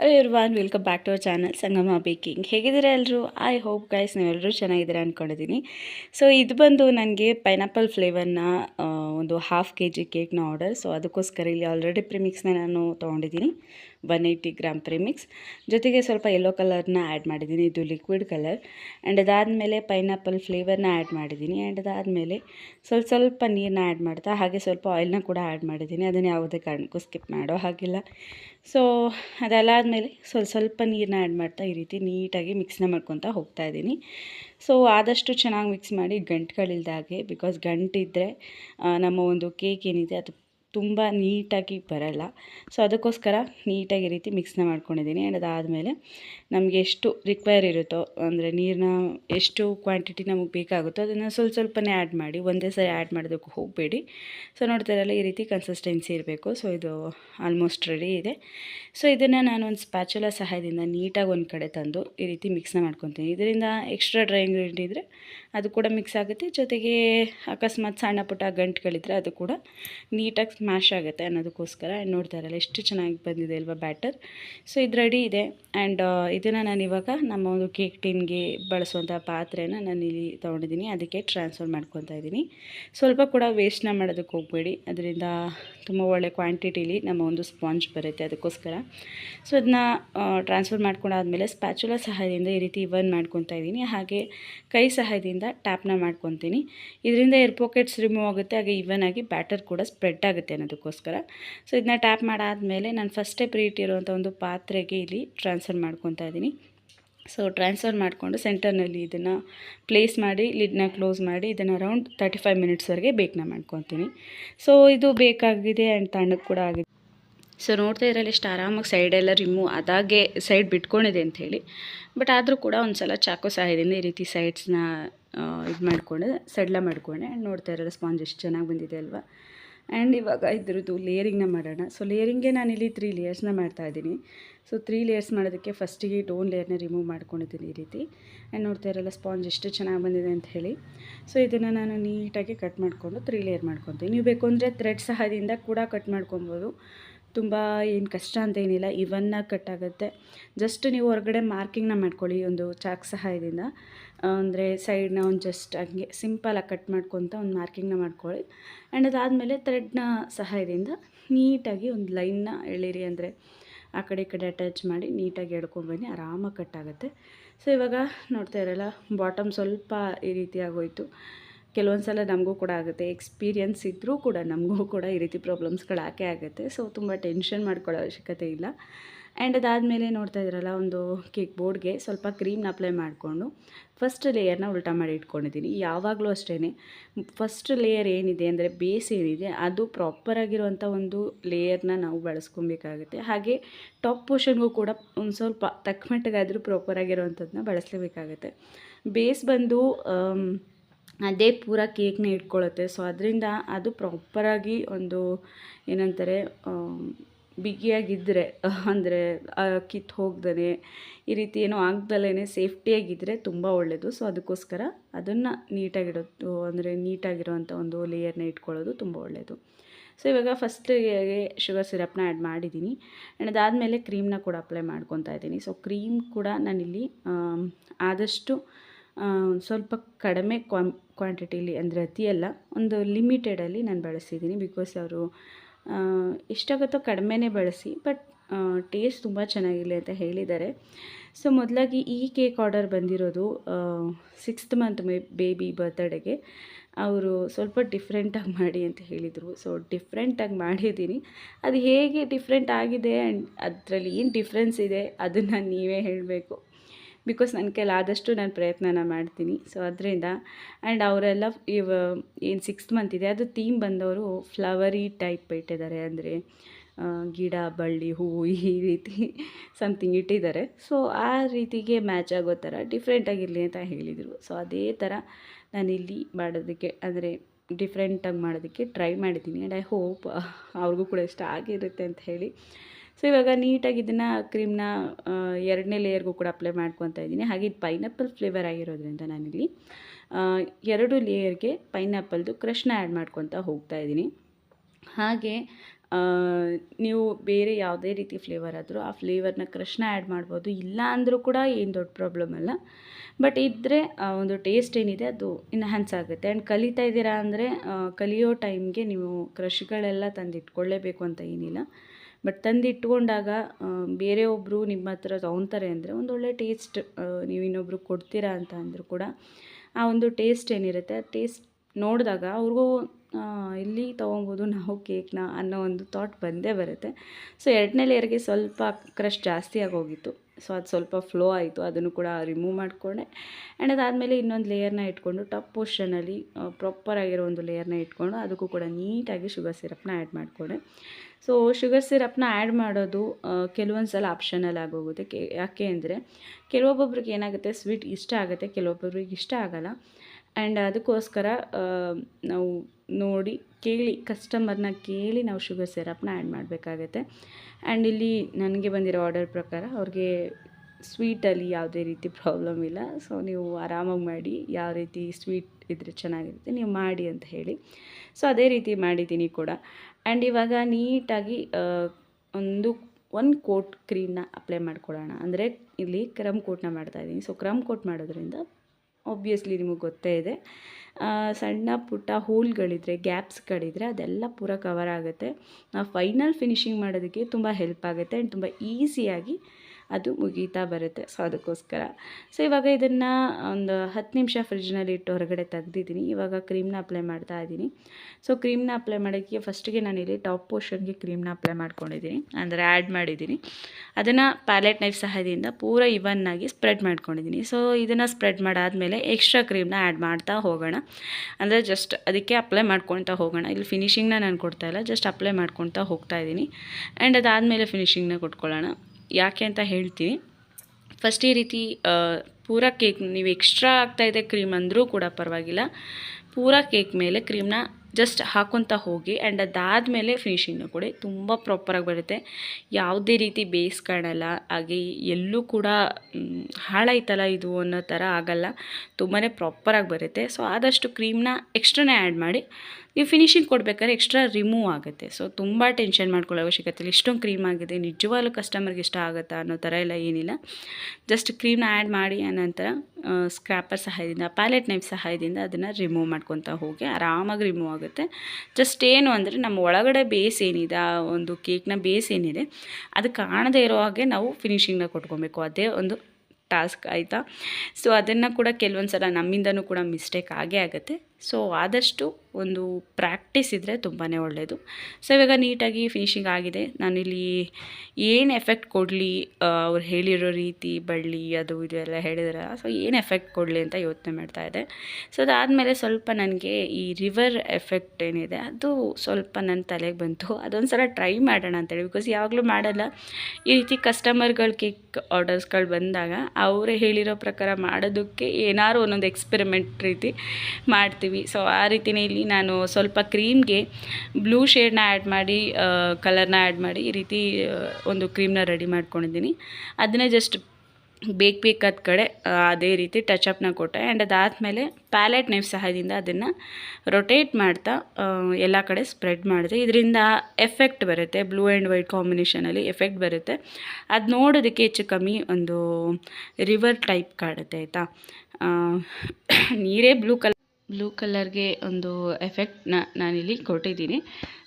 Hello ಇರ್ವಾನ್ welcome back to our channel Sangama baking ಹೇಗಿದ್ದೀರಾ ಎಲ್ಲರೂ I hope guys ನೀವೆಲ್ಲರೂ ಚೆನ್ನಾಗಿದ್ದೀರಾ ಅಂದ್ಕೊಂಡಿದ್ದೀನಿ ಸೊ ಇದು ಬಂದು ನನಗೆ ಪೈನಾಪಲ್ ಫ್ಲೇವರ್ನ ಒಂದು ಹಾಫ್ ಕೆ ಜಿ ಕೇಕ್ನ ಆರ್ಡರ್ ಸೊ ಅದಕ್ಕೋಸ್ಕರ ಇಲ್ಲಿ ಆಲ್ರೆಡಿ ಪ್ರಿಮಿಕ್ಸ್ನ ನಾನು ತೊಗೊಂಡಿದ್ದೀನಿ. ಒನ್ ಏಯ್ಟಿ ಗ್ರಾಮ್ ಪ್ರಿಮಿಕ್ಸ್ ಜೊತೆಗೆ ಸ್ವಲ್ಪ ಯೆಲ್ಲೋ ಕಲರ್ನ ಆ್ಯಡ್ ಮಾಡಿದ್ದೀನಿ. ಇದು ಲಿಕ್ವಿಡ್ ಕಲರ್ ಆ್ಯಂಡ್ ಅದಾದಮೇಲೆ ಪೈನಾಪಲ್ ಫ್ಲೇವರ್ನ ಆ್ಯಡ್ ಮಾಡಿದ್ದೀನಿ. ಆ್ಯಂಡ್ ಅದಾದಮೇಲೆ ಸ್ವಲ್ಪ ಸ್ವಲ್ಪ ನೀರನ್ನ ಆ್ಯಡ್ ಮಾಡ್ತಾ, ಹಾಗೆ ಸ್ವಲ್ಪ ಆಯಿಲ್ನ ಕೂಡ ಆ್ಯಡ್ ಮಾಡಿದ್ದೀನಿ. ಅದನ್ನು ಯಾವುದೇ ಕಾರಣಕ್ಕೂ ಸ್ಕಿಪ್ ಮಾಡೋ ಹಾಗಿಲ್ಲ. ಸೊ ಅದೆಲ್ಲ ಆದಮೇಲೆ ಸ್ವಲ್ಪ ಸ್ವಲ್ಪ ನೀರನ್ನ ಆ್ಯಡ್ ಮಾಡ್ತಾ ಈ ರೀತಿ ನೀಟಾಗಿ ಮಿಕ್ಸ್ನ ಮಾಡ್ಕೊತಾ ಹೋಗ್ತಾ ಇದ್ದೀನಿ. ಸೊ ಆದಷ್ಟು ಚೆನ್ನಾಗಿ ಮಿಕ್ಸ್ ಮಾಡಿ ಗಂಟುಗಳಿಲ್ದಾಗೆ ಬಿಕಾಸ್ ಗಂಟಿದ್ದರೆ ನಮ್ಮ ಒಂದು ಕೇಕ್ ಏನಿದೆ, ಅದು ತುಂಬ ನೀಟಾಗಿ ಬರಲ್ಲ. ಸೊ ಅದಕ್ಕೋಸ್ಕರ ನೀಟಾಗಿ ಈ ರೀತಿ ಮಿಕ್ಸ್ನ ಮಾಡ್ಕೊಂಡಿದ್ದೀನಿ. ಆ್ಯಂಡ್ ಅದಾದಮೇಲೆ ನಮಗೆ ಎಷ್ಟು ರಿಕ್ವೈರ್ ಇರುತ್ತೋ, ಅಂದರೆ ನೀರನ್ನ ಎಷ್ಟು ಕ್ವಾಂಟಿಟಿ ನಮಗೆ ಬೇಕಾಗುತ್ತೋ ಅದನ್ನು ಸ್ವಲ್ಪ ಸ್ವಲ್ಪನೇ ಆ್ಯಡ್ ಮಾಡಿ, ಒಂದೇ ಸರಿ ಆ್ಯಡ್ ಮಾಡೋದಕ್ಕೆ ಹೋಗಬೇಡಿ. ಸೊ ನೋಡ್ತಾರಲ್ಲ ಈ ರೀತಿ ಕನ್ಸಿಸ್ಟೆನ್ಸಿ ಇರಬೇಕು. ಸೊ ಇದು ಆಲ್ಮೋಸ್ಟ್ ರೆಡಿ ಇದೆ. ಸೊ ಇದನ್ನು ನಾನು ಒಂದು ಸ್ಪ್ಯಾಚುಲ ಸಹಾಯದಿಂದ ನೀಟಾಗಿ ಒಂದು ಕಡೆ ತಂದು ಈ ರೀತಿ ಮಿಕ್ಸ್ನ ಮಾಡ್ಕೊತೀನಿ. ಇದರಿಂದ ಎಕ್ಸ್ಟ್ರಾ ಡ್ರೈ ಇಂಗ್ರೀಡಿಯಂಟ್ ಇದ್ದರೆ ಅದು ಕೂಡ ಮಿಕ್ಸ್ ಆಗುತ್ತೆ. ಜೊತೆಗೆ ಅಕಸ್ಮಾತ್ ಸಣ್ಣ ಪುಟ್ಟ ಗಂಟುಗಳಿದ್ರೆ ಅದು ಕೂಡ ನೀಟಾಗಿ ಸ್ಮ್ಯಾಶ್ ಆಗುತ್ತೆ ಅನ್ನೋದಕ್ಕೋಸ್ಕರ. ಆ್ಯಂಡ್ ಇರಲ್ಲ, ಎಷ್ಟು ಚೆನ್ನಾಗಿ ಬಂದಿದೆ ಅಲ್ವಾ ಬ್ಯಾಟರ್ ಸೊ ಇದು ರೆಡಿ ಇದೆ. ಆ್ಯಂಡ್ ಇದನ್ನು ನಾನು ಇವಾಗ ನಮ್ಮ ಒಂದು ಕೇಕ್ ಟಿನ್ಗೆ ಬಳಸುವಂಥ ಪಾತ್ರೆನ ನಾನು ಇಲ್ಲಿ ತೊಗೊಂಡಿದ್ದೀನಿ. ಅದಕ್ಕೆ ಟ್ರಾನ್ಸ್ಫರ್ ಮಾಡ್ಕೊತಾ ಇದ್ದೀನಿ ಸ್ವಲ್ಪ ಕೂಡ ವೇಸ್ಟ್ನ ಮಾಡೋದಕ್ಕೆ ಹೋಗಬೇಡಿ. ಅದರಿಂದ ತುಂಬ ಒಳ್ಳೆ ಕ್ವಾಂಟಿಟಿಲಿ ನಮ್ಮ ಒಂದು ಸ್ಪಾಂಜ್ ಬರುತ್ತೆ ಅದಕ್ಕೋಸ್ಕರ. ಸೊ ಅದನ್ನ ಟ್ರಾನ್ಸ್ಫರ್ ಮಾಡ್ಕೊಂಡಾದ್ಮೇಲೆ ಸ್ಪ್ಯಾಚುಲ ಸಹಾಯದಿಂದ ಈ ರೀತಿ ಇವನ್ ಮಾಡ್ಕೊತಾ ಇದ್ದೀನಿ ಹಾಗೆ ಕೈ ಸಹಾಯದಿಂದ ಟ್ಯಾಪ್ನ ಮಾಡ್ಕೊತೀನಿ. ಇದರಿಂದ ಏರ್ ಪಾಕೆಟ್ಸ್ ರಿಮೂವ್ ಆಗುತ್ತೆ. ಹಾಗೆ ಇವನ್ ಆಗಿ ಬ್ಯಾಟರ್ ಕೂಡ ಸ್ಪ್ರೆಡ್ ಆಗುತ್ತೆ ಅನ್ನೋದಕ್ಕೋಸ್ಕರ. ಸೊ ಇದನ್ನ ಟ್ಯಾಪ್ ಮಾಡಾದಮೇಲೆ ನಾನು ಫಸ್ಟೇ ಪ್ರೀಟಿರುವಂಥ ಒಂದು ಪಾತ್ರೆಗೆ ಇಲ್ಲಿ ಟ್ರಾನ್ಸ್ಫರ್ ಮಾಡ್ಕೊತಾ ಇದ್ದೀನಿ ಸೊ ಟ್ರಾನ್ಸ್ಫರ್ ಮಾಡಿಕೊಂಡು ಸೆಂಟರ್ನಲ್ಲಿ ಇದನ್ನು ಪ್ಲೇಸ್ ಮಾಡಿ ಲಿಡ್ನ ಕ್ಲೋಸ್ ಮಾಡಿ, ಇದನ್ನು ಅರೌಂಡ್ ತರ್ಟಿ ಫೈವ್ ಮಿನಿಟ್ಸ್ವರೆಗೆ ಬೇಕನ್ನ ಮಾಡ್ಕೊತೀನಿ. ಸೊ ಇದು ಬೇಕಾಗಿದೆ ಆ್ಯಂಡ್ ತಣ್ಣಗೆ ಕೂಡ ಆಗಿದೆ. ಸೊ ನೋಡ್ತಾ ಇದ್ರಲ್ಲಿ ಎಷ್ಟು ಆರಾಮಾಗಿ ಸೈಡೆಲ್ಲ ರಿಮೂವ್ ಅದಾಗೆ ಸೈಡ್ ಬಿಟ್ಕೊಂಡಿದೆ ಅಂಥೇಳಿ ಬಟ್ ಆದರೂ ಕೂಡ ಒಂದು ಸಲ ಚಾಕು ಸಹಾಯದಿಂದ ಈ ರೀತಿ ಸೈಡ್ಸ್ನ ಇದು ಮಾಡಿಕೊಂಡು, ಸಡ್ಲ ಮಾಡಿಕೊಂಡೆ. ಆ್ಯಂಡ್ ನೋಡ್ತಾ ಇರೋಲ್ಲ ಸ್ಪಾಂಜ್ ಎಷ್ಟು ಚೆನ್ನಾಗಿ ಬಂದಿದೆ ಅಲ್ವಾ? ಆ್ಯಂಡ್ ಇವಾಗ ಇದ್ರದ್ದು ಲೇಯರಿಂಗ್ನ ಮಾಡೋಣ. ಸೊ ಲೇಯರಿಂಗ್ಗೆ ಇಲ್ಲಿ ತ್ರೀ ಲೇಯರ್ಸ್ನ ಮಾಡ್ತಾಯಿದ್ದೀನಿ ಸೊ ತ್ರೀ ಲೇಯರ್ಸ್ ಮಾಡೋದಕ್ಕೆ ಫಸ್ಟಿಗೆ ಟೋನ್ ಲೇಯರ್ನ ರಿಮೂವ್ ಮಾಡ್ಕೊಂಡಿದ್ದೀನಿ ಈ ರೀತಿ. ಆ್ಯಂಡ್ ನೋಡ್ತಾ ಇರಲ್ಲ ಸ್ಪಾಂಜ್ ಎಷ್ಟು ಚೆನ್ನಾಗಿ ಬಂದಿದೆ ಅಂತ ಹೇಳಿ. ಸೊ ಇದನ್ನು ನಾನು ನೀಟಾಗಿ ಕಟ್ ಮಾಡಿಕೊಂಡು ತ್ರೀ ಲೇಯರ್ ಮಾಡ್ಕೊತೀನಿ. ನೀವು ಬೇಕು ಅಂದರೆ ಥ್ರೆಡ್ ಸಹಾಯದಿಂದ ಕೂಡ ಕಟ್ ಮಾಡ್ಕೊಬೋದು. ತುಂಬ ಏನು ಕಷ್ಟ ಅಂತ ಏನಿಲ್ಲ ಇವನ್ನಾಗಿ ಕಟ್ ಆಗುತ್ತೆ. ಜಸ್ಟ್ ನೀವು ಹೊರಗಡೆ ಮಾರ್ಕಿಂಗ್ನ ಮಾಡ್ಕೊಳ್ಳಿ ಒಂದು ಚಾಕ್ ಸಹಾಯದಿಂದ. ಅಂದರೆ ಸೈಡ್ನ ಒಂದು ಜಸ್ಟ್ ಹಂಗೆ ಸಿಂಪಲಾಗಿ ಕಟ್ ಮಾಡ್ಕೊತ ಒಂದು ಮಾರ್ಕಿಂಗ್ನ ಮಾಡ್ಕೊಳ್ಳಿ. ಆ್ಯಂಡ್ ಅದಾದಮೇಲೆ ಥ್ರೆಡ್ನ ಸಹಾಯದಿಂದ ನೀಟಾಗಿ ಒಂದು ಲೈನ್ನ ಎಳೀರಿ ಅಂದರೆ ಆ ಕಡೆ ಈ ಕಡೆ ಅಟ್ಯಾಚ್ ಮಾಡಿ ನೀಟಾಗಿ ಎಳ್ಕೊಂಡ್ಬನ್ನಿ ಆರಾಮಾಗಿ ಕಟ್ ಆಗುತ್ತೆ. ಸೊ ಇವಾಗ ನೋಡ್ತಾ ಇರಲ್ಲ ಬಾಟಮ್ ಸ್ವಲ್ಪ ಈ ರೀತಿ ಕೆಲವೊಂದು ಸಲ ನಮಗೂ ಕೂಡ ಆಗುತ್ತೆ. ಎಕ್ಸ್ಪೀರಿಯನ್ಸ್ ಇದ್ದರೂ ಕೂಡ ನಮಗೂ ಕೂಡ ಈ ರೀತಿ ಪ್ರಾಬ್ಲಮ್ಸ್ಗಳು ಆಕೆ ಆಗುತ್ತೆ. ಸೊ ತುಂಬ ಟೆನ್ಷನ್ ಮಾಡ್ಕೊಳ್ಳೋ ಅವಶ್ಯಕತೆ ಇಲ್ಲ. ಆ್ಯಂಡ್ ಅದಾದಮೇಲೆ ನೋಡ್ತಾ ಇದ್ರಲ್ಲ ಒಂದು ಕೇಕ್ ಬೋರ್ಡ್ಗೆ ಸ್ವಲ್ಪ ಕ್ರೀಮ್ನ ಅಪ್ಲೈ ಮಾಡಿಕೊಂಡು ಫಸ್ಟ್ ಲೇಯರ್ನ ಉಲ್ಟಾ ಮಾಡಿ ಇಟ್ಕೊಂಡಿದ್ದೀನಿ. ಯಾವಾಗಲೂ ಅಷ್ಟೇ ಫಸ್ಟ್ ಲೇಯರ್ ಏನಿದೆ ಅಂದರೆ ಬೇಸ್ ಏನಿದೆ, ಅದು ಪ್ರಾಪರಾಗಿರುವಂಥ ಒಂದು ಲೇಯರ್ನ ನಾವು ಬಳಸ್ಕೊಬೇಕಾಗುತ್ತೆ. ಹಾಗೆ ಟಾಪ್ ಪೋರ್ಷನ್ಗೂ ಕೂಡ ಒಂದು ಸ್ವಲ್ಪ ತಕ್ಕಮಟ್ಟಿಗಾದರೂ ಪ್ರಾಪರ್ ಪ್ರಾಪರಾಗಿರುವಂಥದ್ದನ್ನ ಬಳಸಲೇಬೇಕಾಗುತ್ತೆ. ಬೇಸ್ ಬಂದು ಅದೇ ಪೂರ ಕೇಕ್ನ ಇಟ್ಕೊಳ್ಳುತ್ತೆ. ಸೊ ಅದರಿಂದ ಅದು ಪ್ರಾಪರಾಗಿ ಒಂದು ಏನಂತಾರೆ ಬಿಗಿಯಾಗಿದ್ದರೆ ಅಂದರೆ ಕಿತ್ತು ಹೋಗ್ದೇ ಈ ರೀತಿ ಏನೋ ಆಗ್ದಲೇ ಸೇಫ್ಟಿಯಾಗಿದ್ದರೆ ತುಂಬ ಒಳ್ಳೆಯದು ಸೊ ಅದಕ್ಕೋಸ್ಕರ ಅದನ್ನು ನೀಟಾಗಿಡೋದು ಅಂದರೆ ನೀಟಾಗಿರೋವಂಥ ಒಂದು ಲೇಯರ್ನ ಇಟ್ಕೊಳ್ಳೋದು ತುಂಬ ಒಳ್ಳೆಯದು ಸೊ ಇವಾಗ ಫಸ್ಟಿಗೆ ಶುಗರ್ ಸಿರಪ್ನ ಆ್ಯಡ್ ಮಾಡಿದ್ದೀನಿ ಆ್ಯಂಡ್ ಅದಾದಮೇಲೆ ಕ್ರೀಮ್ನ ಕೂಡ ಅಪ್ಲೈ ಮಾಡ್ಕೊತಾ ಇದ್ದೀನಿ. ಸೊ ಕ್ರೀಮ್ ಕೂಡ ನಾನಿಲ್ಲಿ ಆದಷ್ಟು ಸ್ವಲ್ಪ ಕಡಿಮೆ ಕ್ವಾಂ ಕ್ವಾಂಟಿಟಿಲಿ ಅಂದರೆ ಅತಿಯಲ್ಲ ಒಂದು ಲಿಮಿಟೆಡಲ್ಲಿ ನಾನು ಬಳಸಿದ್ದೀನಿ ಬಿಕಾಸ್ ಅವರು ಎಷ್ಟಾಗುತ್ತೋ ಕಡಿಮೆನೇ ಬಳಸಿ ಬಟ್ ಟೇಸ್ಟ್ ತುಂಬ ಚೆನ್ನಾಗಿರಲಿ ಅಂತ ಹೇಳಿದ್ದಾರೆ. ಸೊ ಮೊದಲಾಗಿ ಈ ಕೇಕ್ ಆರ್ಡರ್ ಬಂದಿರೋದು ಸಿಕ್ಸ್ತ್ ಮಂತ್ ಮೇ ಬೇಬಿ ಬರ್ತ್ಡೇಗೆ ಅವರು ಸ್ವಲ್ಪ ಡಿಫ್ರೆಂಟಾಗಿ ಮಾಡಿ ಅಂತ ಹೇಳಿದರು. ಸೊ ಡಿಫ್ರೆಂಟಾಗಿ ಮಾಡಿದ್ದೀನಿ ಅದು ಹೇಗೆ ಡಿಫ್ರೆಂಟ್ ಆಗಿದೆ ಆ್ಯಂಡ್ ಅದರಲ್ಲಿ ಏನು ಡಿಫ್ರೆನ್ಸ್ ಇದೆ ಅದನ್ನು ನೀವೇ ಹೇಳಬೇಕು. ಬಿಕಾಸ್ ನನ್ನ ಕೈಲಿ ಆದಷ್ಟು ನಾನು ಪ್ರಯತ್ನನ ಮಾಡ್ತೀನಿ. ಸೊ ಅದರಿಂದ ಆ್ಯಂಡ್ ಅವರೆಲ್ಲ ಇವ, ಏನು ಸಿಕ್ಸ್ತ್ ಮಂತ್ ಇದೆ, ಅದು ಥೀಮ್ ಬಂದವರು ಫ್ಲವರಿ ಟೈಪ್ ಇಟ್ಟಿದ್ದಾರೆ. ಅಂದರೆ ಗಿಡ, ಬಳ್ಳಿ, ಹೂವು, ಈ ರೀತಿ ಸಮಥಿಂಗ್ ಇಟ್ಟಿದ್ದಾರೆ. ಸೊ ಆ ರೀತಿಗೆ ಮ್ಯಾಚ್ ಆಗೋ ಥರ ಡಿಫ್ರೆಂಟಾಗಿರಲಿ ಅಂತ ಹೇಳಿದರು. ಸೊ ಅದೇ ಥರ ನಾನಿಲ್ಲಿ ಮಾಡೋದಕ್ಕೆ, ಅಂದರೆ ಡಿಫ್ರೆಂಟಾಗಿ ಮಾಡೋದಕ್ಕೆ ಟ್ರೈ ಮಾಡಿದ್ದೀನಿ. ಆ್ಯಂಡ್ ಐ ಹೋಪ್ ಅವ್ರಿಗೂ ಕೂಡ ಇಷ್ಟ ಆಗಿರುತ್ತೆ ಅಂತ ಹೇಳಿ. ಸೊ ಇವಾಗ ನೀಟಾಗಿ ಇದನ್ನು ಕ್ರೀಮ್ನ ಎರಡನೇ ಲೇಯರ್ಗೂ ಕೂಡ ಅಪ್ಲೈ ಮಾಡ್ಕೊತಾ ಇದ್ದೀನಿ. ಹಾಗೆ ಇದು ಪೈನಾಪಲ್ ಫ್ಲೇವರ್ ಆಗಿರೋದ್ರಿಂದ ನಾನಿಲ್ಲಿ ಎರಡು ಲೇಯರ್ಗೆ ಪೈನಾಪಲ್ದು ಕ್ರಷ್ನ ಆ್ಯಡ್ ಮಾಡ್ಕೊತಾ ಹೋಗ್ತಾ ಇದ್ದೀನಿ. ಹಾಗೆ ನೀವು ಬೇರೆ ಯಾವುದೇ ರೀತಿ ಫ್ಲೇವರ್ ಆದರೂ ಆ ಫ್ಲೇವರ್ನ ಕ್ರಷ್ನ ಆ್ಯಡ್ ಮಾಡ್ಬೋದು. ಇಲ್ಲ ಅಂದರೂ ಕೂಡ ಏನು ದೊಡ್ಡ ಪ್ರಾಬ್ಲಮ್ ಅಲ್ಲ. ಬಟ್ ಇದ್ದರೆ ಒಂದು ಟೇಸ್ಟ್ ಏನಿದೆ ಅದು ಇನ್ಹ್ಯಾನ್ಸ್ ಆಗುತ್ತೆ. ಆ್ಯಂಡ್ ಕಲಿತಾ ಇದ್ದೀರಾ ಅಂದರೆ ಕಲಿಯೋ ಟೈಮ್ಗೆ ನೀವು ಕ್ರಷ್ಗಳೆಲ್ಲ ತಂದು ಇಟ್ಕೊಳ್ಳೇಬೇಕು ಅಂತ ಏನಿಲ್ಲ. ಬಟ್ ತಂದು ಇಟ್ಕೊಂಡಾಗ ಬೇರೆ ಒಬ್ಬರು ನಿಮ್ಮ ಹತ್ರ ತೊಗೊತಾರೆ ಅಂದರೆ ಒಂದೊಳ್ಳೆ ಟೇಸ್ಟ್ ನೀವು ಇನ್ನೊಬ್ರು ಕೊಡ್ತೀರಾ ಅಂತ ಅಂದರೂ ಕೂಡ ಆ ಒಂದು ಟೇಸ್ಟ್ ಏನಿರುತ್ತೆ, ಆ ಟೇಸ್ಟ್ ನೋಡಿದಾಗ ಅವ್ರಿಗೂ ಇಲ್ಲಿ ತೊಗೊಬೋದು ನಾವು ಕೇಕ್ನ ಅನ್ನೋ ಒಂದು ಥಾಟ್ ಬಂದೇ ಬರುತ್ತೆ. ಸೊ ಎರಡನೇ ಲೇಯರ್ಗೆ ಸ್ವಲ್ಪ ಕ್ರಶ್ ಜಾಸ್ತಿ ಆಗೋಗಿತ್ತು. ಸೊ ಅದು ಸ್ವಲ್ಪ ಫ್ಲೋ ಆಯಿತು, ಅದನ್ನು ಕೂಡ ರಿಮೂವ್ ಮಾಡಿಕೊಂಡೆ. ಆ್ಯಂಡ್ ಅದಾದಮೇಲೆ ಇನ್ನೊಂದು ಲೇಯರ್ನ ಇಟ್ಕೊಂಡು ಟಾಪ್ ಪೋರ್ಷನಲ್ಲಿ ಪ್ರಾಪರಾಗಿರೋ ಒಂದು ಲೇಯರ್ನ ಇಟ್ಕೊಂಡು ಅದಕ್ಕೂ ಕೂಡ ನೀಟಾಗಿ ಶುಗರ್ ಸಿರಪ್ನ ಆ್ಯಡ್ ಮಾಡಿಕೊಂಡೆ. ಸೊ ಶುಗರ್ ಸಿರಪ್ನ ಆ್ಯಡ್ ಮಾಡೋದು ಕೆಲವೊಂದು ಸಲ ಆಪ್ಷನಲ್ ಆಗೋಗುತ್ತೆ. ಕೆ, ಯಾಕೆ ಅಂದರೆ ಕೆಲವೊಬ್ಬೊಬ್ರಿಗೆ ಏನಾಗುತ್ತೆ ಸ್ವೀಟ್ ಇಷ್ಟ ಆಗುತ್ತೆ ಕೆಲವೊಬ್ಬೊಬ್ರಿಗೆ ಇಷ್ಟ ಆಗೋಲ್ಲ. ಆ್ಯಂಡ್ ಅದಕ್ಕೋಸ್ಕರ ನಾವು ನೋಡಿ, ಕೇಳಿ ಕಸ್ಟಮರ್ನ ಕೇಳಿ ನಾವು ಶುಗರ್ ಸಿರಪ್ನ ಆ್ಯಡ್ ಮಾಡಬೇಕಾಗತ್ತೆ. ಆ್ಯಂಡ್ ಇಲ್ಲಿ ನನಗೆ ಬಂದಿರೋ ಆರ್ಡರ್ ಪ್ರಕಾರ ಅವ್ರಿಗೆ ಸ್ವೀಟಲ್ಲಿ ಯಾವುದೇ ರೀತಿ ಪ್ರಾಬ್ಲಮ್ ಇಲ್ಲ. ಸೊ ನೀವು ಆರಾಮಾಗಿ ಮಾಡಿ, ಯಾವ ರೀತಿ ಸ್ವೀಟ್ ಇದ್ದರೆ ಚೆನ್ನಾಗಿರುತ್ತೆ ನೀವು ಮಾಡಿ ಅಂತ ಹೇಳಿ. ಸೊ ಅದೇ ರೀತಿ ಮಾಡಿದ್ದೀನಿ ಕೂಡ. ಆ್ಯಂಡ್ ಇವಾಗ ನೀಟಾಗಿ ಒಂದು ಒಂದು ಕೋಟ್ ಕ್ರೀಮ್ನ ಅಪ್ಲೈ ಮಾಡ್ಕೊಳ್ಳೋಣ. ಅಂದರೆ ಇಲ್ಲಿ ಕ್ರಮ್ ಕೋಟ್ನ ಮಾಡ್ತಾಯಿದ್ದೀನಿ ಸೊ ಕ್ರಮ್ ಕೋಟ್ ಮಾಡೋದ್ರಿಂದ ಒಬ್ವಿಯಸ್ಲಿ ನಿಮಗೆ ಗೊತ್ತೇ ಇದೆ. ಸಣ್ಣ ಪುಟ್ಟ ಹೋಲ್ಗಳಿದ್ರೆ, ಗ್ಯಾಪ್ಸ್ಗಳಿದ್ರೆ ಅದೆಲ್ಲ ಪೂರ ಕವರ್ ಆಗುತ್ತೆ. ಫೈನಲ್ ಫಿನಿಶಿಂಗ್ ಮಾಡೋದಕ್ಕೆ ತುಂಬ ಹೆಲ್ಪ್ ಆಗುತ್ತೆ ಆ್ಯಂಡ್ ತುಂಬ ಈಸಿಯಾಗಿ ಅದು ಮುಗೀತಾ ಬರುತ್ತೆ. ಸೊ ಅದಕ್ಕೋಸ್ಕರ. ಸೊ ಇವಾಗ ಇದನ್ನು ಒಂದು ಹತ್ತು ನಿಮಿಷ ಫ್ರಿಜ್ನಲ್ಲಿ ಇಟ್ಟು ಹೊರಗಡೆ ತೆಗ್ದಿದ್ದೀನಿ. ಇವಾಗ ಕ್ರೀಮ್ನ ಅಪ್ಲೈ ಮಾಡ್ತಾ ಇದ್ದೀನಿ. ಸೊ ಕ್ರೀಮ್ನ ಅಪ್ಲೈ ಮಾಡೋಕ್ಕೆ ಫಸ್ಟಿಗೆ ಇಲ್ಲಿ ಟಾಪ್ ಪೋರ್ಷನ್ಗೆ ಕ್ರೀಮ್ನ ಅಪ್ಲೈ ಮಾಡ್ಕೊಂಡಿದ್ದೀನಿ. ಅಂದರೆ ಆ್ಯಡ್ ಮಾಡಿದ್ದೀನಿ. ಅದನ್ನು ಪ್ಯಾಲೆಟ್ ನೈಫ್ ಸಹಾಯದಿಂದ ಪೂರ ಇವನ್ನಾಗಿ ಸ್ಪ್ರೆಡ್ ಮಾಡ್ಕೊಂಡಿದ್ದೀನಿ. ಸೊ ಇದನ್ನು ಸ್ಪ್ರೆಡ್ ಮಾಡಾದಮೇಲೆ ಎಕ್ಸ್ಟ್ರಾ ಕ್ರೀಮ್ನ ಆ್ಯಡ್ ಮಾಡ್ತಾ ಹೋಗೋಣ. ಅಂದರೆ ಜಸ್ಟ್ ಅದಕ್ಕೆ ಅಪ್ಲೈ ಮಾಡ್ಕೊಳ್ತಾ ಹೋಗೋಣ. ಇಲ್ಲಿ ಫಿನಿಷಿಂಗ್ನ ನಾನು ಕೊಡ್ತಾ ಇಲ್ಲ. ಜಸ್ಟ್ ಅಪ್ಲೈ ಮಾಡ್ಕೊಳ್ತಾ ಹೋಗ್ತಾ ಇದ್ದೀನಿ. ಆ್ಯಂಡ್ ಅದಾದಮೇಲೆ ಫಿನಿಷಿಂಗ್ನ ಕೊಟ್ಕೊಳ್ಳೋಣ. ಯಾಕೆ ಅಂತ ಹೇಳ್ತೀನಿ ಫಸ್ಟ್ ಈ ರೀತಿ ಪೂರ ಕೇಕ್ ನೀವು ಎಕ್ಸ್ಟ್ರಾ ಆಗ್ತಾಯಿದೆ ಕ್ರೀಮ್ ಅಂದರೂ ಕೂಡ ಪರವಾಗಿಲ್ಲ. ಪೂರ ಕೇಕ್ ಮೇಲೆ ಕ್ರೀಮ್ನ ಜಸ್ಟ್ ಹಾಕೊತ ಹೋಗಿ ಆ್ಯಂಡ್ ಅದಾದಮೇಲೆ ಫಿನಿಶಿಂಗ್ನ ಕೊಡಿ. ತುಂಬ ಪ್ರಾಪರಾಗಿ ಬರುತ್ತೆ. ಯಾವುದೇ ರೀತಿ ಬೇಸ್ ಕಾಣಲ್ಲ. ಹಾಗೆ ಎಲ್ಲೂ ಕೂಡ ಹಾಳಾಯ್ತಲ್ಲ ಇದು ಅನ್ನೋ ಥರ ಆಗಲ್ಲ. ತುಂಬಾ ಪ್ರಾಪರಾಗಿ ಬರುತ್ತೆ. ಸೊ ಆದಷ್ಟು ಕ್ರೀಮ್ನ ಎಕ್ಸ್ಟ್ರಾನೇ ಆ್ಯಡ್ ಮಾಡಿ. ನೀವು ಫಿನಿಶಿಂಗ್ ಕೊಡಬೇಕಾದ್ರೆ ಎಕ್ಸ್ಟ್ರಾ ರಿಮೂವ್ ಆಗುತ್ತೆ. ಸೊ ತುಂಬ ಟೆನ್ಷನ್ ಮಾಡ್ಕೊಳ್ಳೋ ಅವಶ್ಯಕತೆ ಇಲ್ಲ ಇಷ್ಟೊಂದು ಕ್ರೀಮ್ ಆಗಿದೆ. ನಿಜವಾಗ್ಲೂ ಕಸ್ಟಮರ್ಗೆ ಇಷ್ಟ ಆಗುತ್ತಾ ಅನ್ನೋ ಥರ ಎಲ್ಲ ಏನಿಲ್ಲ. ಜಸ್ಟ್ ಕ್ರೀಮ್ನ ಆ್ಯಡ್ ಮಾಡಿ ಆನಂತರ ಸ್ಕ್ರ್ಯಾಪರ್ ಸಹಾಯದಿಂದ ಪ್ಯಾಲೆಟ್ ನೈಫ್ ಸಹಾಯದಿಂದ ಅದನ್ನು ರಿಮೂವ್ ಮಾಡ್ಕೊತಾ ಹೋಗಿ ಆರಾಮಾಗಿ ರಿಮೂವ್ ಆಗುತ್ತೆ. ಜಸ್ಟ್ ಏನು ಅಂದರೆ, ನಮ್ಮ ಒಳಗಡೆ ಬೇಸ್ ಏನಿದೆ, ಆ ಒಂದು ಕೇಕ್ನ ಬೇಸ್ ಏನಿದೆ, ಅದು ಕಾಣದೇ ಇರೋ ಹಾಗೆ ನಾವು ಫಿನಿಶಿಂಗ್ನ ಕೊಟ್ಕೊಬೇಕು. ಅದೇ ಒಂದು ಟಾಸ್ಕ್ ಆಯಿತಾ? ಸೊ ಅದನ್ನು ಕೂಡ ಕೆಲವೊಂದು ಸಲ ನಮ್ಮಿಂದನೂ ಕೂಡ ಮಿಸ್ಟೇಕ್ ಆಗೇ ಆಗುತ್ತೆ. ಸೊ ಆದಷ್ಟು ಒಂದು ಪ್ರಾಕ್ಟೀಸ್ ಇದ್ದರೆ ತುಂಬಾ ಒಳ್ಳೆಯದು ಸೊ ಇವಾಗ ನೀಟಾಗಿ ಫಿನಿಶಿಂಗ್ ಆಗಿದೆ. ನಾನಿಲ್ಲಿ ಏನು ಎಫೆಕ್ಟ್ ಕೊಡಲಿ ಅವ್ರು ಹೇಳಿರೋ ರೀತಿ ಬಳ್ಳಿ, ಅದು ಇದು ಎಲ್ಲ ಹೇಳಿದ್ರ ಸೊ ಏನು ಎಫೆಕ್ಟ್ ಕೊಡಲಿ ಅಂತ ಯೋಚನೆ ಮಾಡ್ತಾ ಇದ್ದೆ. ಸೊ ಅದಾದಮೇಲೆ ಸ್ವಲ್ಪ ನನಗೆ ಈ ರಿವರ್ ಎಫೆಕ್ಟ್ ಏನಿದೆ, ಅದು ಸ್ವಲ್ಪ ನನ್ನ ತಲೆಗೆ ಬಂತು. ಅದೊಂದು ಸಲ ಟ್ರೈ ಮಾಡೋಣ ಅಂತೇಳಿ ಬಿಕಾಸ್ ಯಾವಾಗಲೂ ಮಾಡಲ್ಲ. ಈ ರೀತಿ ಕಸ್ಟಮರ್ಗಳು ಕೇಕ್ ಆರ್ಡರ್ಸ್ಗಳು ಬಂದಾಗ, ಅವರೇ ಹೇಳಿರೋ ಪ್ರಕಾರ ಮಾಡೋದಕ್ಕೆ ಏನಾದ್ರು ಒಂದೊಂದು ಎಕ್ಸ್ಪೆರಿಮೆಂಟ್ ರೀತಿ ಮಾಡ್ತೀವಿ. ಸೊ ಆ ರೀತಿಯೇ ಇಲ್ಲಿ ನಾನು ಸ್ವಲ್ಪ ಕ್ರೀಮ್ಗೆ ಬ್ಲೂ ಶೇಡ್ನ ಆ್ಯಡ್ ಮಾಡಿ ಕಲರ್ನ ಆ್ಯಡ್ ಮಾಡಿ ಈ ರೀತಿ ಒಂದು ಕ್ರೀಮ್ನ ರೆಡಿ ಮಾಡ್ಕೊಂಡಿದ್ದೀನಿ. ಅದನ್ನೇ ಜಸ್ಟ್ ಬೇಕು ಬೇಕಾದ ಕಡೆ ಅದೇ ರೀತಿ ಟಚ್ ಅಪ್ನ ಕೊಟ್ಟೆ. ಆ್ಯಂಡ್ ಅದಾದಮೇಲೆ ಪ್ಯಾಲೆಟ್ ನೈಫ್ ಸಹಾಯದಿಂದ ಅದನ್ನು ರೊಟೇಟ್ ಮಾಡ್ತಾ ಎಲ್ಲ ಕಡೆ ಸ್ಪ್ರೆಡ್ ಮಾಡಿದೆ. ಇದರಿಂದ ಎಫೆಕ್ಟ್ ಬರುತ್ತೆ. ಬ್ಲೂ ಆ್ಯಂಡ್ ವೈಟ್ ಕಾಂಬಿನೇಷನಲ್ಲಿ ಎಫೆಕ್ಟ್ ಬರುತ್ತೆ. ಅದು ನೋಡೋದಕ್ಕೆ ಹೆಚ್ಚು ಕಮ್ಮಿ ಒಂದು ರಿವರ್ ಟೈಪ್ ಕಾಡುತ್ತೆ ಆಯಿತಾ? ನೀರೇ ಬ್ಲೂ ಕಲರ್ ಬ್ಲೂ ಕಲರ್ಗೆ ಒಂದು ಎಫೆಕ್ಟ್ನ ನಾನಿಲ್ಲಿ ಕೊಟ್ಟಿದ್ದೀನಿ.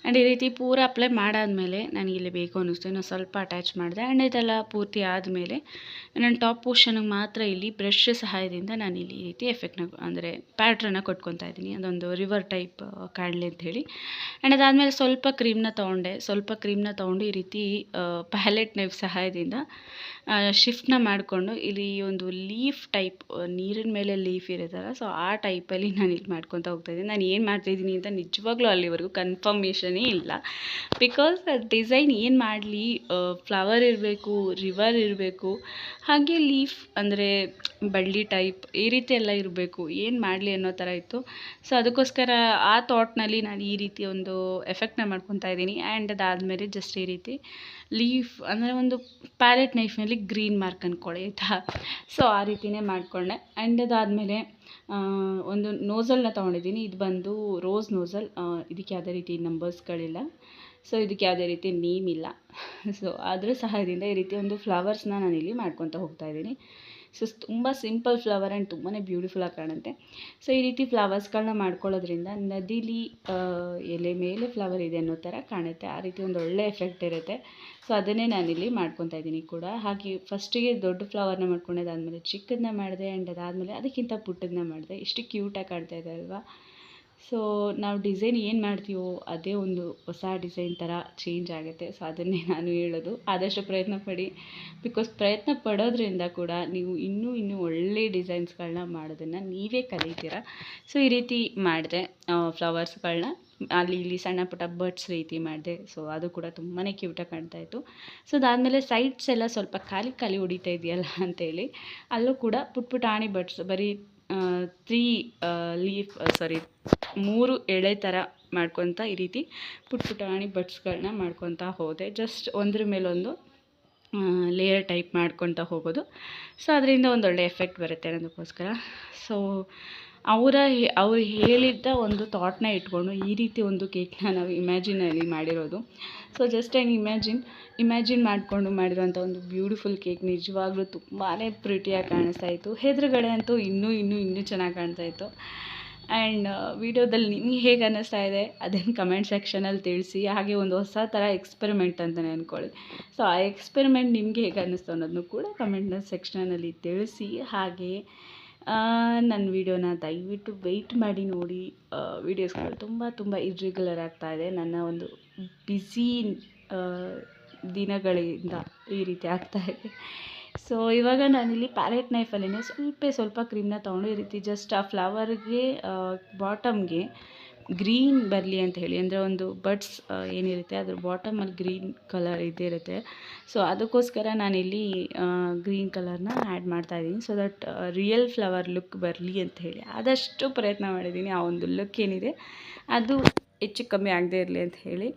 ಆ್ಯಂಡ್ ಈ ರೀತಿ ಪೂರ ಅಪ್ಲೈ ಮಾಡಾದಮೇಲೆ ನನಗಿಲ್ಲಿ ಬೇಕು ಅನ್ನಿಸ್ತು. ಇನ್ನೂ ಸ್ವಲ್ಪ ಅಟ್ಯಾಚ್ ಮಾಡಿದೆ. ಆ್ಯಂಡ್ ಇದೆಲ್ಲ ಪೂರ್ತಿ ಆದಮೇಲೆ ನನ್ನ ಟಾಪ್ ಪೋರ್ಷನ್ಗೆ ಮಾತ್ರ ಇಲ್ಲಿ ಬ್ರಷ್ ಸಹಾಯದಿಂದ ನಾನು ಇಲ್ಲಿ ಈ ರೀತಿ ಎಫೆಕ್ಟ್ನ ಅಂದರೆ ಪ್ಯಾಟ್ರನ್ನ ಕೊಟ್ಕೊತಾ ಇದ್ದೀನಿ. ಅದೊಂದು ರಿವರ್ ಟೈಪ್ ಕಾಡಲಿ ಅಂತ ಹೇಳಿ ಆ್ಯಂಡ್ ಅದಾದಮೇಲೆ ಸ್ವಲ್ಪ ಕ್ರೀಮ್ನ ತೊಗೊಂಡೆ. ಸ್ವಲ್ಪ ಕ್ರೀಮ್ನ ತೊಗೊಂಡು ಈ ರೀತಿ ಪ್ಯಾಲೆಟ್ ನೈಫ್ ಸಹಾಯದಿಂದ ಶಿಫ್ಟ್ನ ಮಾಡಿಕೊಂಡು ಇಲ್ಲಿ ಒಂದು ಲೀಫ್ ಟೈಪ್ ನೀರಿನ ಮೇಲೆ ಲೀಫ್ ಇರುತ್ತಲ್ಲ ಸೊ ಆ ಟೈಪಲ್ಲಿ ನಾನು ಇಲ್ಲಿ ಮಾಡ್ಕೊತಾ ಹೋಗ್ತಾಯಿದ್ದೀನಿ ನಾನು ಏನು ಮಾಡ್ತಾಯಿದ್ದೀನಿ ಅಂತ ನಿಜವಾಗ್ಲೂ ಅಲ್ಲಿವರೆಗೂ ಕನ್ಫರ್ಮೇಷನೇ ಇಲ್ಲ. ಬಿಕಾಸ್ ಡಿಸೈನ್ ಏನು ಮಾಡಲಿ ಫ್ಲವರ್ ಇರಬೇಕು ರಿವರ್ ಇರಬೇಕು, ಹಾಗೆ ಲೀಫ್ ಅಂದರೆ ಬಳ್ಳಿ ಟೈಪ್ ಈ ರೀತಿ ಎಲ್ಲ ಇರಬೇಕು. ಏನು ಮಾಡಲಿ ಅನ್ನೋ ಥರ ಇತ್ತು. ಸೊ ಅದಕ್ಕೋಸ್ಕರ ಆ ಥಾಟ್ನಲ್ಲಿ ನಾನು ಈ ರೀತಿ ಒಂದು ಎಫೆಕ್ಟ್ನ ಮಾಡ್ಕೊತಾ ಇದ್ದೀನಿ. ಆ್ಯಂಡ್ ಅದಾದಮೇಲೆ ಜಸ್ಟ್ ಈ ರೀತಿ ಲೀಫ್ ಅಂದರೆ ಒಂದು ಪ್ಯಾಲೆಟ್ ನೈಫ್ನಲ್ಲಿ ಗ್ರೀನ್ ಮಾರ್ಕ್ ಅಂದ್ಕೊಳ್ಳಿ ಆಯಿತಾ? ಸೊ ಆ ರೀತಿಯೇ ಮಾಡಿಕೊಂಡೆ. ಆ್ಯಂಡ್ ಅದಾದಮೇಲೆ ಒಂದು ನೋಝಲ್ನ ತೊಗೊಂಡಿದ್ದೀನಿ. ಇದು ಬಂದು ರೋಸ್ ನೋಝಲ್ ಇದಕ್ಕೆ ಯಾವುದೇ ರೀತಿ ನಂಬರ್ಸ್ಗಳಿಲ್ಲ. ಸೊ, ಇದಕ್ಕೆ ಯಾವುದೇ ರೀತಿ ನೇಮ್ ಇಲ್ಲ. ಸೊ ಅದರ ಸಹಾಯದಿಂದ ಈ ರೀತಿ ಒಂದು ಫ್ಲವರ್ಸ್ನ ನಾನಿಲ್ಲಿ ಮಾಡ್ಕೊತಾ ಹೋಗ್ತಾ ಇದ್ದೀನಿ. ಸೊ ತುಂಬ ಸಿಂಪಲ್ ಫ್ಲವರ್ ಆ್ಯಂಡ್ ತುಂಬಾ ಬ್ಯೂಟಿಫುಲ್ಲಾಗಿ ಕಾಣುತ್ತೆ. ಸೊ, ಈ ರೀತಿ ಫ್ಲವರ್ಸ್ಗಳನ್ನ ಮಾಡ್ಕೊಳ್ಳೋದ್ರಿಂದ ನದಿಲಿ ಎಲೆ ಮೇಲೆ ಫ್ಲವರ್ ಇದೆ ಅನ್ನೋ ಥರ ಕಾಣುತ್ತೆ. ಆ ರೀತಿ ಒಂದು ಒಳ್ಳೆ ಎಫೆಕ್ಟ್ ಇರುತ್ತೆ. ಸೊ, ಅದನ್ನೇ ನಾನಿಲ್ಲಿ ಮಾಡ್ಕೊತಾ ಇದ್ದೀನಿ ಕೂಡ. ಹಾಗೆ ಫಸ್ಟಿಗೆ ದೊಡ್ಡ ಫ್ಲವರ್ನ ಮಾಡ್ಕೊಂಡೆ ಅದಾದಮೇಲೆ ಚಿಕ್ಕದನ್ನ ಮಾಡಿದೆ ಆ್ಯಂಡ್ ಅದಾದಮೇಲೆ ಅದಕ್ಕಿಂತ ಪುಟ್ಟದನ್ನ ಮಾಡಿದೆ. ಇಷ್ಟು ಕ್ಯೂಟಾಗಿ ಕಾಣ್ತಾ ಇದೆ ಅಲ್ವಾ? ಸೊ ನಾವು ಡಿಸೈನ್ ಏನು ಮಾಡ್ತೀವೋ ಅದೇ ಒಂದು ಹೊಸ ಡಿಸೈನ್ ಥರ ಚೇಂಜ್ ಆಗುತ್ತೆ. ಸೊ ಅದನ್ನೇ ನಾನು ಹೇಳೋದು. ಆದಷ್ಟು ಪ್ರಯತ್ನ ಪಡಿ. ಬಿಕಾಸ್ ಪ್ರಯತ್ನ ಪಡೋದ್ರಿಂದ ಕೂಡ ನೀವು ಇನ್ನೂ ಇನ್ನೂ ಒಳ್ಳೆ ಡಿಸೈನ್ಸ್ಗಳನ್ನ ಮಾಡೋದನ್ನು ನೀವೇ ಕಲಿತೀರ. ಸೊ ಈ ರೀತಿ ಮಾಡಿದೆ. ಫ್ಲವರ್ಸ್ಗಳನ್ನ ಅಲ್ಲಿ ಇಲ್ಲಿ ಸಣ್ಣ ಪುಟ್ಟ ಬರ್ಡ್ಸ್ ರೀತಿ ಮಾಡಿದೆ. ಸೊ ಅದು ಕೂಡ ತುಂಬಾ ಕ್ಯೂಟಾಗಿ ಕಾಣ್ತಾ ಇತ್ತು. ಸೊ ಅದಾದಮೇಲೆ ಸೈಡ್ಸ್ ಎಲ್ಲ ಸ್ವಲ್ಪ ಖಾಲಿ ಖಾಲಿ ಹೊಡಿತಾ ಇದೆಯಲ್ಲ ಅಂತೇಳಿ. ಅಲ್ಲೂ ಕೂಡ ಪುಟ್ ಪುಟಾಣಿ ಬರ್ಡ್ಸ್ ಬರೀ ತ್ರೀ ಲೀಫ್ ಸಾರಿ ಮೂರು ಎಳೆ ಥರ ಮಾಡ್ಕೊತ ಈ ರೀತಿ ಪುಟ್ ಪುಟಾಣಿ ಬಟ್ಸ್ಗಳನ್ನ ಮಾಡ್ಕೊತ ಹೋದೆ. ಜಸ್ಟ್ ಒಂದ್ರ ಮೇಲೊಂದು ಲೇಯರ್ ಟೈಪ್ ಮಾಡ್ಕೊತ ಹೋಗೋದು. ಸೊ ಅದರಿಂದ ಒಂದೊಳ್ಳೆ ಎಫೆಕ್ಟ್ ಬರುತ್ತೆ ಅನ್ನೋದಕ್ಕೋಸ್ಕರ. ಸೊ ಅವರ ಅವ್ರು ಹೇಳಿದ್ದ ಒಂದು ಥಾಟ್ನ ಇಟ್ಕೊಂಡು ಈ ರೀತಿ ಒಂದು ಕೇಕ್ನ ನಾವು ಇಮ್ಯಾಜಿನಲ್ಲಿ ಮಾಡಿರೋದು. So just and imagine imagine ಮಾಡಿಕೊಂಡು ಮಾಡಿರೋಂಥ ಒಂದು ಬ್ಯೂಟಿಫುಲ್ ಕೇಕ್ ನಿಜವಾಗ್ಲೂ ತುಂಬಾ ಪ್ರಿಟಿಯಾಗಿ ಕಾಣಿಸ್ತಾ ಇತ್ತು. ಎದುರುಗಡೆ ಅಂತೂ ಇನ್ನೂ ಇನ್ನೂ ಇನ್ನೂ ಚೆನ್ನಾಗಿ ಕಾಣ್ತಾ ಇತ್ತು. ಆ್ಯಂಡ್ ವಿಡಿಯೋದಲ್ಲಿ ನಿಮಗೆ ಹೇಗೆ ಅನ್ನಿಸ್ತಾ ಇದೆ ಅದನ್ನು ಕಮೆಂಟ್ ಸೆಕ್ಷನಲ್ಲಿ ತಿಳಿಸಿ, ಹಾಗೆ ಒಂದು ಹೊಸ ಥರ ಎಕ್ಸ್ಪೆರಿಮೆಂಟ್ ಅಂತಲೇ ಅಂದ್ಕೊಳ್ಳಿ ಸೊ ಆ ಎಕ್ಸ್ಪೆರಿಮೆಂಟ್ ನಿಮಗೆ ಹೇಗೆ ಅನ್ನಿಸ್ತು ಅನ್ನೋದನ್ನು ಕೂಡ ಕಮೆಂಟ್ನ ಸೆಕ್ಷನಲ್ಲಿ ತಿಳಿಸಿ, ಹಾಗೆ ನನ್ನ ವೀಡಿಯೋನ ದಯವಿಟ್ಟು ವೆಯ್ಟ್ ಮಾಡಿ ನೋಡಿ. ವೀಡಿಯೋಸ್ಗಳು ತುಂಬ ತುಂಬ ಇರ್ರೆಗ್ಯುಲರ್ ಆಗ್ತಾ ಇದೆ. ನನ್ನ ಒಂದು ಬ್ಯುಸಿ ದಿನಗಳಿಂದ ಈ ರೀತಿ ಆಗ್ತಾ ಇದೆ. ಸೊ ಇವಾಗ ನಾನಿಲ್ಲಿ ಪ್ಯಾಲೆಟ್ ನೈಫಲ್ಲೇ ಸ್ವಲ್ಪ ಸ್ವಲ್ಪ ಕ್ರೀಮ್ನ ತೊಗೊಂಡು ಈ ರೀತಿ ಜಸ್ಟ್ ಆ ಫ್ಲವರ್ಗೆ ಬಾಟಮ್ಗೆ ಗ್ರೀನ್ ಬರಲಿ ಅಂತ ಹೇಳಿ. ಅಂದರೆ ಒಂದು ಬಡ್ಸ್ ಏನಿರುತ್ತೆ, ಅದ್ರ ಬಾಟಮಲ್ಲಿ ಗ್ರೀನ್ ಕಲರ್ ಇದ್ದೇ ಇರುತ್ತೆ. ಸೊ ಅದಕ್ಕೋಸ್ಕರ ನಾನಿಲ್ಲಿ ಗ್ರೀನ್ ಕಲರ್ನ ಆ್ಯಡ್ ಮಾಡ್ತಾ ಇದ್ದೀನಿ. So that real flower look ಬರಲಿ ಅಂತ ಹೇಳಿ. ಆದಷ್ಟು ಪ್ರಯತ್ನ ಮಾಡಿದ್ದೀನಿ. ಆ ಒಂದು ಲುಕ್ ಏನಿದೆ, ಅದು ಹೆಚ್ಚು ಕಮ್ಮಿ ಆಗದೇ ಇರಲಿ ಅಂತ ಹೇಳಿ.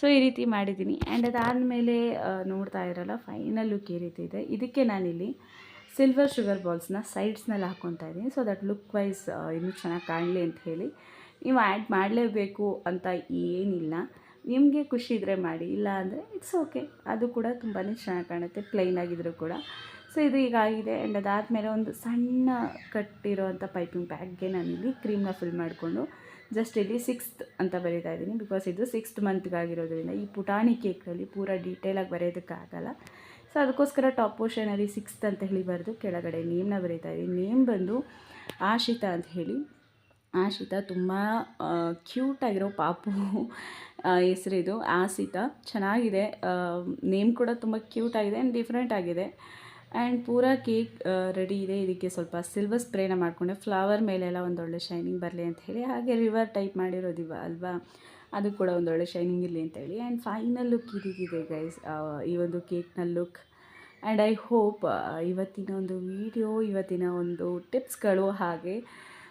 ಸೊ ಈ ರೀತಿ ಮಾಡಿದ್ದೀನಿ. ಆ್ಯಂಡ್ ಅದಾದಮೇಲೆ ನೋಡ್ತಾ ಇರಲ್ಲ ಫೈನಲ್ ಲುಕ್ ಈ ರೀತಿ ಇದೆ. ಇದಕ್ಕೆ ನಾನಿಲ್ಲಿ ಸಿಲ್ವರ್ ಶುಗರ್ ಬಾಲ್ಸ್ನ ಸೈಡ್ಸ್ನಲ್ಲಿ ಹಾಕ್ಕೊತಾ ಇದ್ದೀನಿ. ಸೊ ದಟ್ ಲುಕ್ ವೈಸ್ ಇನ್ನೂ ಚೆನ್ನಾಗಿ ಕಾಣಲಿ ಅಂತ ಹೇಳಿ. ನೀವು ಆ್ಯಡ್ ಮಾಡಲೇಬೇಕು ಅಂತ ಏನಿಲ್ಲ. ನಿಮಗೆ ಖುಷಿ ಇದ್ದರೆ ಮಾಡಿ. ಇಲ್ಲ ಅಂದರೆ ಇಟ್ಸ್ ಓಕೆ ಅದು ಕೂಡ ತುಂಬಾ ಚೆನ್ನಾಗಿ ಕಾಣುತ್ತೆ ಪ್ಲೈನ್ ಆಗಿದ್ರೂ ಕೂಡ. ಸೊ ಇದು ಈಗ ಆಗಿದೆ. ಆ್ಯಂಡ್ ಅದಾದಮೇಲೆ ಒಂದು ಸಣ್ಣ ಕಟ್ಟಿರೋವಂಥ ಪೈಪಿಂಗ್ ಬ್ಯಾಗ್ಗೆ ನಾನಿಲ್ಲಿ ಕ್ರೀಮ್ನ ಫಿಲ್ ಮಾಡಿಕೊಂಡು ಜಸ್ಟ್ ಇಲ್ಲಿ ಸಿಕ್ಸ್ತ್ ಅಂತ ಬರೀತಾ ಇದ್ದೀನಿ. ಬಿಕಾಸ್ ಇದು ಸಿಕ್ಸ್ತ್ ಮಂತ್ಗಾಗಿರೋದ್ರಿಂದ ಈ ಪುಟಾಣಿ ಕೇಕಲ್ಲಿ ಪೂರ ಡೀಟೇಲಾಗಿ ಬರೆಯೋದಕ್ಕಾಗಲ್ಲ. ಸೊ ಅದಕ್ಕೋಸ್ಕರ ಟಾಪ್ ಪೋರ್ಷನಲ್ಲಿ ಸಿಕ್ಸ್ತ್ ಅಂತ ಹೇಳಿ ಬರೆದು ಕೆಳಗಡೆ ನೇಮ್ನ ಬರೀತಾ ಇದ್ದೀನಿ. ನೇಮ್ ಬಂದು ಆಶಿತಾ ಅಂತ ಹೇಳಿ. ಆಶಿತಾ ತುಂಬ ಕ್ಯೂಟಾಗಿರೋ ಪಾಪು. ಹೆಸರಿದು ಆಸಿತಾ ಚೆನ್ನಾಗಿದೆ. ನೇಮ್ ಕೂಡ ತುಂಬ ಕ್ಯೂಟಾಗಿದೆ ಆ್ಯಂಡ್ ಡಿಫ್ರೆಂಟ್ ಆಗಿದೆ. ಆ್ಯಂಡ್ ಪೂರ ಕೇಕ್ ರೆಡಿ ಇದೆ. ಇದಕ್ಕೆ ಸ್ವಲ್ಪ ಸಿಲ್ವರ್ ಸ್ಪ್ರೇನ ಮಾಡಿಕೊಂಡೆ. ಫ್ಲವರ್ ಮೇಲೆಲ್ಲ ಒಂದೊಳ್ಳೆ ಶೈನಿಂಗ್ ಬರಲಿ ಅಂತ ಹೇಳಿ, ಹಾಗೆ ರಿವರ್ ಟೈಪ್ ಮಾಡಿರೋದಿವ ಅಲ್ವಾ? ಅದು ಕೂಡ ಒಂದೊಳ್ಳೆ ಶೈನಿಂಗ್ ಇರಲಿ ಅಂತ ಹೇಳಿ. ಆ್ಯಂಡ್ ಫೈನಲ್ ಲುಕ್ ಇದಿದೆ ಗೈಸ್ ಈ ಒಂದು ಕೇಕ್ನ ಲುಕ್ ಆ್ಯಂಡ್ ಐ ಹೋಪ್ ಇವತ್ತಿನ ಒಂದು ವಿಡಿಯೋ ಇವತ್ತಿನ ಒಂದು ಟಿಪ್ಸ್ಗಳು ಹಾಗೆ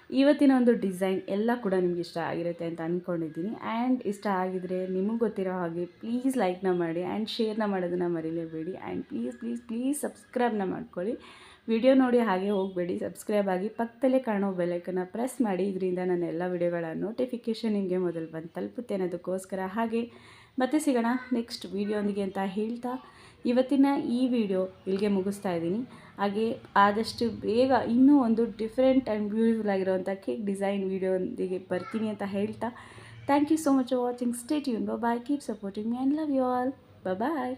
ಇವತ್ತಿನ ಒಂದು ಡಿಸೈನ್ ಎಲ್ಲ ಕೂಡ ನಿಮ್ಗೆ ಇಷ್ಟ ಆಗಿರುತ್ತೆ ಅಂತ ಅಂದ್ಕೊಂಡಿದ್ದೀನಿ ಆ್ಯಂಡ್ ಇಷ್ಟ ಆಗಿದರೆ ನಿಮಗೆ ಗೊತ್ತಿರೋ ಹಾಗೆ ಪ್ಲೀಸ್ ಲೈಕ್ನ ಮಾಡಿ ಆ್ಯಂಡ್ ಶೇರ್ನ ಮಾಡೋದನ್ನು ಮರೀಲೇಬೇಡಿ. ಆ್ಯಂಡ್ ಪ್ಲೀಸ್ ಪ್ಲೀಸ್ ಪ್ಲೀಸ್ ಸಬ್ಸ್ಕ್ರೈಬ್ನ ಮಾಡ್ಕೊಳ್ಳಿ. ವಿಡಿಯೋ ನೋಡಿ ಹಾಗೆ ಹೋಗಬೇಡಿ. ಸಬ್ಸ್ಕ್ರೈಬ್ ಆಗಿ ಪಕ್ಕದಲ್ಲೇ ಕಾಣೋ ಬೆಲೈಕನ್ನು ಪ್ರೆಸ್ ಮಾಡಿ. ಇದರಿಂದ ನಾನು ಎಲ್ಲ ವಿಡಿಯೋಗಳ ನೋಟಿಫಿಕೇಷನ್ ನಿಮಗೆ ಮೊದಲು ಬಂದು ತಲುಪುತ್ತೆ ಅನ್ನೋದಕ್ಕೋಸ್ಕರ. ಹಾಗೆ ಮತ್ತೆ ಸಿಗೋಣ ನೆಕ್ಸ್ಟ್ ವಿಡಿಯೋಂದಿಗೆ ಅಂತ ಹೇಳ್ತಾ ಇವತ್ತಿನ ಈ ವಿಡಿಯೋ ಇಲ್ಲಿಗೆ ಮುಗಿಸ್ತಾ ಇದ್ದೀನಿ. ಹಾಗೆ ಆದಷ್ಟು ಬೇಗ ಇನ್ನೂ ಒಂದು ಡಿಫ್ರೆಂಟ್ ಆ್ಯಂಡ್ ಬ್ಯೂಟಿಫುಲ್ ಆಗಿರೋವಂಥ ಕೇಕ್ ಡಿಸೈನ್ ವೀಡಿಯೋದಿಗೆ ಬರ್ತೀನಿ ಅಂತ ಹೇಳ್ತಾ. Thank you so much for watching stay you bye keep supporting me and love you all bye